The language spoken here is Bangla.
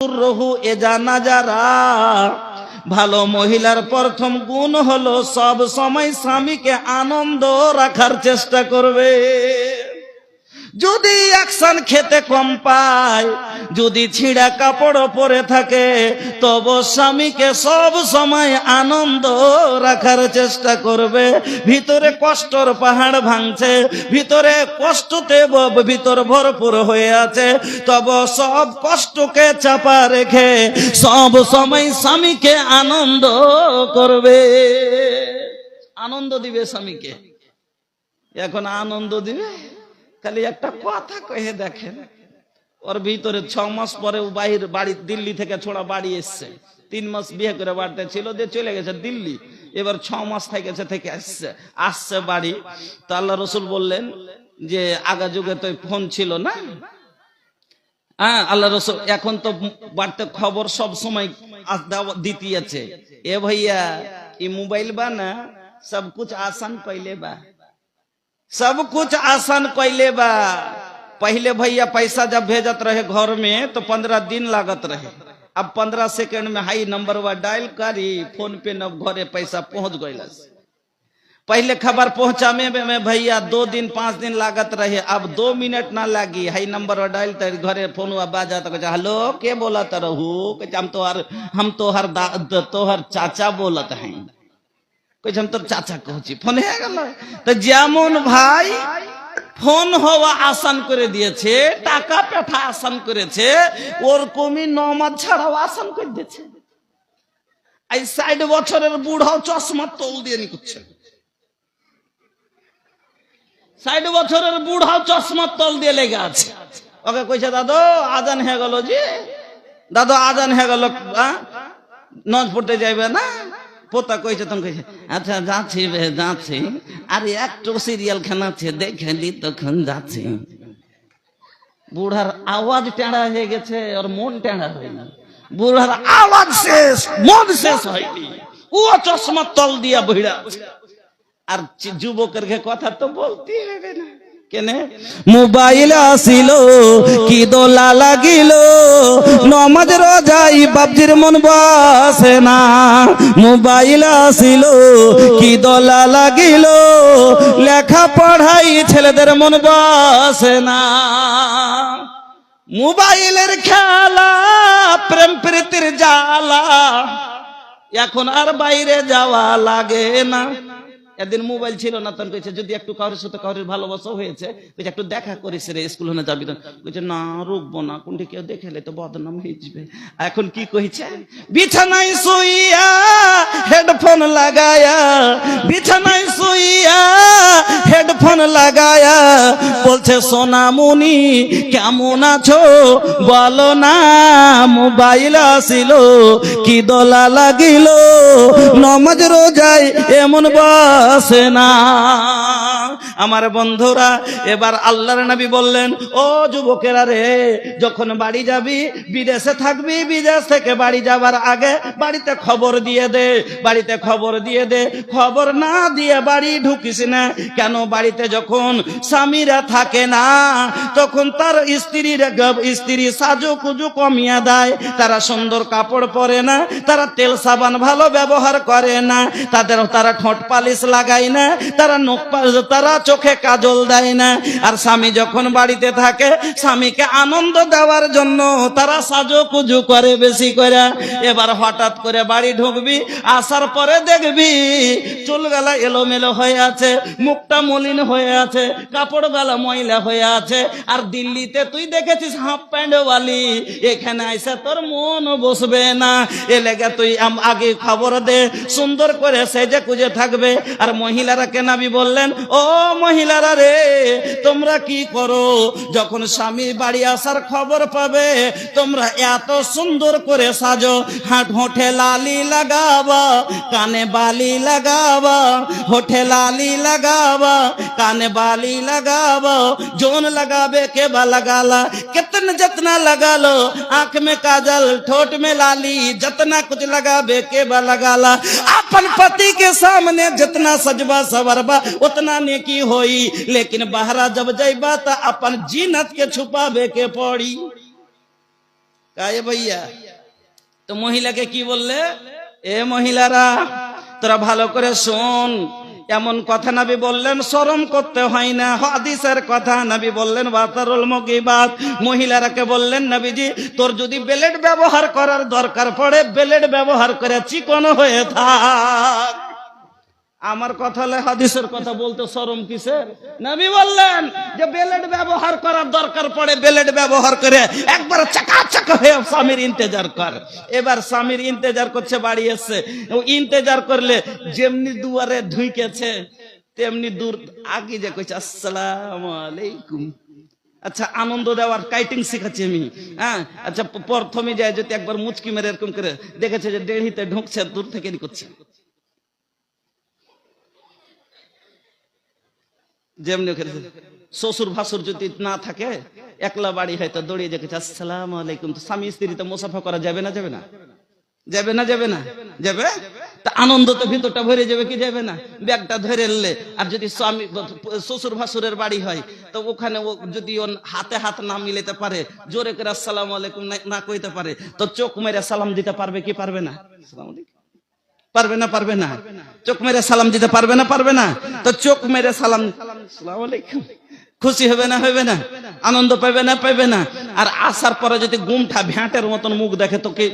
রহু এ জানা যারা, ভালো মহিলার প্রথম গুণ হলো সব সময় স্বামীকে আনন্দ রাখার চেষ্টা করবে। যদি অ্যাকশন খেতে কম পায়, যদি ছিঁড়া কাপড় পরে থাকে, তব স্বামীকে সব সময় আনন্দ রাখার চেষ্টা করবে। ভিতরে কষ্টর পাহাড় ভাঙছে, ভিতরে কষ্টতে ভিতর ভরপুর হয়ে আছে। তব সব কষ্টকে চাপা রেখে সব সময় স্বামীকে আনন্দ করবে। আনন্দ দিবে স্বামীকে। এখন আনন্দ দিবে? খালি একটা কথা কহে দেখেন, ওর ভিতরে ছ মাস পরে বাহির বাড়ি দিল্লি থেকে ছোড়া বাড়ি এসছে। তিন মাস বিয়ে করে বাড়িতে ছিল যে চলে গেছে দিল্লি। এবার ছ মাস থেকেছে, থেকে আসছে। আসছে বাড়ি। তো আল্লাহ রসুল বললেন যে আগা যুগে তো ফোন ছিল না? হ্যাঁ আল্লাহ রসুল, এখন তো বাড়িতে খবর সব সময় দিতে আছে। এ ভাইয়া, এই মোবাইল বা না সব কিছু আসান পাইলে বা। सब कुछ आसान कैले बा। पहले भैया पैसा जब भेजत रहे घर में तो पंद्रह दिन लागत रहे। अब पंद्रह सेकंड में, हाई नंबर वा डायल करी फ़ोन पे न घरे पैसा पहुँच गइलस पहले खबर पहुँचाने में में भैया दो दिन, पाँच दिन लागत रहे। अब दो मिनट ना लागी। हाई नंबर वा डायल तर घरे फ़ोन वा बाजा तो हेलो, के बोलत रहू? हम तोहर हम तोहर तोहर चाचा बोलत हैं কইছে আমি তোর চাচা কহছি ফোন হয়ে গেল। তো যেমন ভাই, ফোন হওয়া আসান করে দিয়েছে, টাকা পেঠা আসান করেছে ওরকমই নমাজ ছাড়াও আসান করে দিয়েছে। এই ষাট বছরের বুড়াও চশমা তোল দিয়ে নি করছে বছরের বুড়াও চশমা তল দিয়ে লেগে আছে। ওকে কইছে, দাদু, আজান হয়ে গেল জি দাদু, আজান হয়ে গেল নজ পড়তে যাইবে না? পোতা কইছে, তখন কইছে আচ্ছা যাচ্ছি বে, যাচ্ছি। আর একটু সিরিয়াল খানাচ্ছে দেখেলি তখন যাচ্ছি। বুড়ার আওয়াজ টেঁড়া হয়ে গেছে আর মন টেঁড়া হয়নি বুড়ার আওয়াজ শেষ, মন শেষ হয়নি। ও চশমা তল দিয়া বইড়া আর যুবকের কথা তো বলতে হবে না। কেনে? মোবাইল আসিল, কি দোলা লাগিল? নমাজ রোজাই বাবজির মন বসে না। মোবাইল আসিল, কি দোলা লাগিল? লেখা পড়াই ছেলেদের মন বসে না। মোবাইলের খেলা, প্রেম প্রীতির জ্বালা, এখন আর বাইরে যাওয়া লাগে না। একদিন মোবাইল ছিল না, তখন কইছে, যদি একটু কারোর সাথে কারোর ভালোবাসা হয়েছে, কইছে, একটু দেখা করিস রে স্কুল হনে যাবি তো। কইছে, না, রুকবো না, কোনটি কেউ দেখেলে তো বদনাম হয়ে যাবে। এখন কি কইছে? বিছানায় শুইয়া হেডফোন লাগায়া, বিছানায় লাগায়া বলছে সোনামুনি কেমন আছো? বলো না, মোবাইল আসিল, কি দোলা লাগিল? নমাজ রোজাই এমন বসে না। আমার বন্ধুরা, এবার আল্লাহর নবী বললেন, ও যুবকেরা রে, যখন বাড়ি যাবি, বিদেশে থাকবি, বিদেশ থেকে বাড়ি যাবার আগে বাড়িতে খবর দিয়ে দে, বাড়িতে খবর দিয়ে দে, খবর না দিয়ে বাড়ি ঢুকিস না। কেন বাড়িতে যখন স্বামীরা থাকে না, তখন তার স্ত্রীর স্ত্রী সাজু কুজু কমিয়া দেয়। তারা সুন্দর কাপড় পরে না, তারা তেল সাবান ভালো ব্যবহার করে না, তাদের, তারা ঠোঁট পালিশ লাগায় না, তারা নখ তারা চোখে কাজল দেয় না। আর স্বামী যখন বাড়িতে থাকে, স্বামীকে আনন্দ দেওয়ার জন্য তারা সাজো কুজু করে বেশি করে এবার হঠাৎ করে বাড়ি ঢুকবি, আসার পরে দেখবি চুল গালা এলোমেলো হয়ে আছে, মুখটা মলিন হয়ে আছে, কাপড় বেলা ময়লা হয়ে আছে। আর দিল্লিতে তুই দেখেছিস হাফ প্যান্টওয়ালি এখানে আইসা তোর মন বসবে না। এ লেগে তুই আগে খবর দে, সুন্দর করে সেজে কুজে থাকবে। আর মহিলারা কেনাবি বললেন, ও মহিলারা রে, তোমরা কি করো? যখন স্বামী বাড়ি আসার খবর পাবে, তোমরা এত সুন্দর করে সাজো। হাট হোঠে লালি লাগাবা, কানে বালি লাগাবা হোঠে লালি লাগাবা काने बाली लगावा जोन लगावे के बा लगाला कितने जितना लगा लो आंख में काजल ठोट में लाली जितना कुछ लगावे के बा लगाला अपन पति के सामने जितना सजबा सवरबा उतना नेकी होई लेकिन बहरा जब जइबा त अपन जीनत के छुपावे के पड़ी কায়ে ভাইয়া তো মহিলাকে কি বললে এ মহিলারা তোরা ভালো করে শোন এমন কথা নাবি বললেন, শরম করতে হয় না। হাদিসের কথা নাবি বললেন, বাতারুল মকিবাত মহিলারাকে বললেন, নবীজি, তোর যদি বেলেট ব্যবহার করার দরকার পড়ে বেলেট ব্যবহার করে চিকন হয়ে থাক। আমার কথা হাদিসের কথা বলতে শরম কিসের? নবী বললেন যে বেলেট ব্যবহার করার দরকার পড়ে, বেলেট ব্যবহার করে একবার চাকা চাকা হয়ে স্বামীর ইন্তেজার কর। এবার স্বামীর ইন্তেজার করছে, বাড়ি এসছে। ইন্তেজার করলে যেমনি দুয়ারে ঢুকেছে তেমনি দূর আগে যে কইছে, আসসালামু আলাইকুম। আচ্ছা আনন্দ দেওয়ার কাইটিং শিখাচ্ছি আমি। হ্যাঁ আচ্ছা প্রথমে যায় যদি একবার মুচকি মেরে এরকম করে দেখেছে যে দেড়িতে ঢুকছে, দূর থেকে করছে। যেমনি শ্বশুর ভাসুর যদি না থাকে, একলা বাড়ি হয়তো দৌড়িয়ে দেখেছে আসসালাম আলাইকুম। তো স্বামী স্ত্রী তো মোসাফা করা যাবে না যাবে না? যাবে না যাবে না? যাবে? তা আনন্দ তো ভিতরটা ভরে যাবে কি যাবে না? ব্যাগটা ধরে এলে আর যদি স্বামী শ্বশুর ভাসুরের বাড়ি হয়, তো ওখানে ও যদি হাতে হাত না মিলাতে পারে, জোরে করে আসসালাম আলাইকুম না কইতে পারে, তো চোখ মেরে সালাম দিতে পারবে কি পারবে না? আসসালামু আলাইকুম। পারবে না পারবে না। চোখ মেরে সালাম দিতে পারবে না পারবে না। তো চোখ মেরে সালাম সালাম খুশি হবে না হবে না। আনন্দ পাবে না পাবে না। আর আসার পরে যদি গুমঠা ভ্যাটের মতন মুখ দেখে তোকে